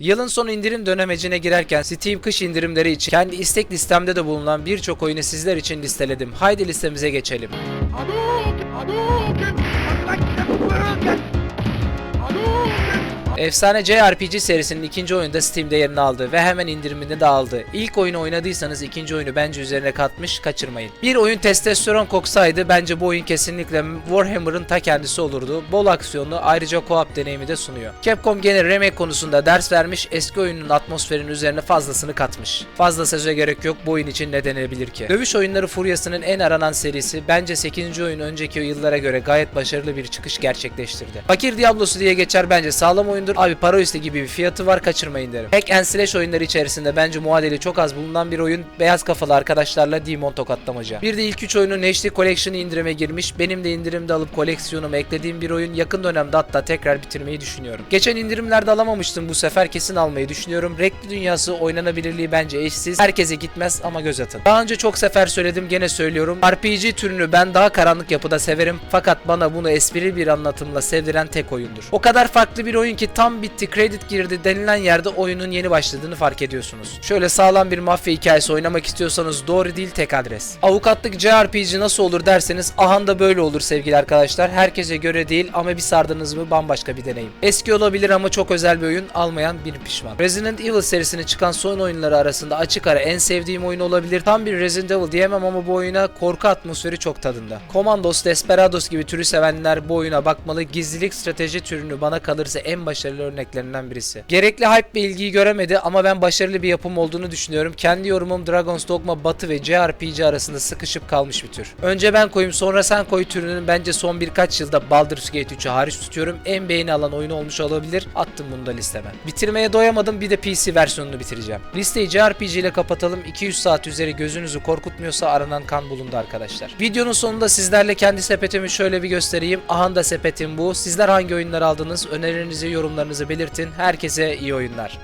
Yılın son indirim dönemecine girerken Steam kış indirimleri için kendi istek listemde de bulunan birçok oyunu sizler için listeledim. Haydi listemize geçelim. Efsane JRPG serisinin ikinci oyunu da Steam'de yerini aldı ve hemen indirimini de aldı. İlk oyunu oynadıysanız ikinci oyunu bence üzerine katmış, kaçırmayın. Bir oyun testosteron koksaydı bence bu oyun kesinlikle Warhammer'ın ta kendisi olurdu. Bol aksiyonlu ayrıca co-op deneyimi de sunuyor. Capcom gene remake konusunda ders vermiş, eski oyunun atmosferinin üzerine fazlasını katmış. Fazla söze gerek yok bu oyun için ne denebilir ki? Dövüş oyunları furyasının en aranan serisi bence 8. oyun önceki yıllara göre gayet başarılı bir çıkış gerçekleştirdi. Fakir Diablosu diye geçer bence sağlam oyundur. Abi para üstü gibi bir fiyatı var kaçırmayın derim. Hack and Slash oyunları içerisinde bence muadili çok az bulunan bir oyun. Beyaz kafalı arkadaşlarla Demon tokatlamaca. Bir de ilk 3 oyunun HD Collection indirime girmiş. Benim de indirimde alıp koleksiyonuma eklediğim bir oyun. Yakın dönemde hatta tekrar bitirmeyi düşünüyorum. Geçen indirimlerde alamamıştım bu sefer kesin almayı düşünüyorum. Renkli dünyası oynanabilirliği bence eşsiz. Herkese gitmez ama göz atın. Daha önce çok sefer söyledim gene söylüyorum. RPG türünü ben daha karanlık yapıda severim. Fakat bana bunu esprili bir anlatımla sevdiren tek oyundur. O kadar farklı bir oyun ki tam bitti credit girdi denilen yerde oyunun yeni başladığını fark ediyorsunuz. Şöyle sağlam bir mafya hikayesi oynamak istiyorsanız doğru değil tek adres. Avukatlık JRPG nasıl olur derseniz ahanda böyle olur sevgili arkadaşlar. Herkese göre değil ama bir sardınız mı bambaşka bir deneyim. Eski olabilir ama çok özel bir oyun almayan bir pişman. Resident Evil serisine çıkan son oyunları arasında açık ara en sevdiğim oyun olabilir. Tam bir Resident Evil diyemem ama bu oyuna korku atmosferi çok tadında. Commandos, Desperados gibi türü sevenler bu oyuna bakmalı. Gizlilik strateji türünü bana kalırsa en başarılı örneklerinden birisi. Gerekli hype ve ilgiyi göremedi ama ben başarılı bir yapım olduğunu düşünüyorum. Kendi yorumum Dragon's Dogma Batı ve JRPG arasında sıkışıp kalmış bir tür. Önce ben koyayım sonra sen koy türünün bence son birkaç yılda Baldur's Gate 3'ü hariç tutuyorum. En beğeni alan oyunu olmuş olabilir. Attım bunu da listeme. Bitirmeye doyamadım bir de PC versiyonunu bitireceğim. Listeyi JRPG ile kapatalım. 200 saat üzeri gözünüzü korkutmuyorsa aranan kan bulundu arkadaşlar. Videonun sonunda sizlerle kendi sepetimi şöyle bir göstereyim. Aha da sepetim bu. Sizler hangi oyunlar aldınız? Önerilerinizi, yorumlarınızı belirtin. Herkese iyi oyunlar.